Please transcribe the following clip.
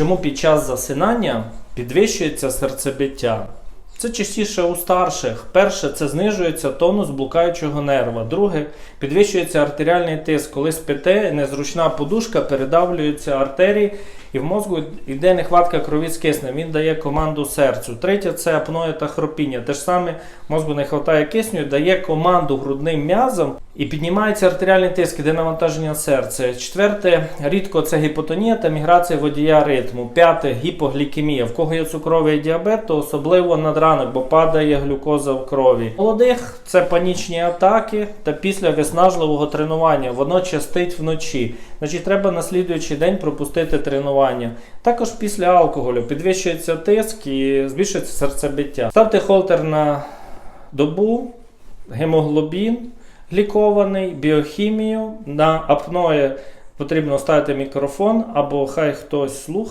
Чому під час засинання підвищується серцебиття? Це частіше у старших. Перше, це знижується тонус блукаючого нерва. Друге, підвищується артеріальний тиск. Коли спите, незручна подушка передавлюється артерії, і в мозку йде нехватка крові з киснем. Він дає команду серцю. Третє це апноє та хропіння. Те ж саме мозку не вистачає кисню, дає команду грудним м'язам і піднімається артеріальний тиск, іде навантаження серця. Четверте, рідко це гіпотонія та міграція водія ритму. П'яте гіпоглікемія. В кого є цукровий діабет, то особливо надранок, бо падає глюкоза в крові. Молодих це панічні атаки та після виснажливого тренування. Воно частить вночі. Значить, треба на слідуючий день пропустити тренування. Також після алкоголю підвищується тиск і збільшується серцебиття. Ставте холтер на добу, гемоглобін глікований, біохімію. На апної потрібно ставити мікрофон або хай хтось слухає.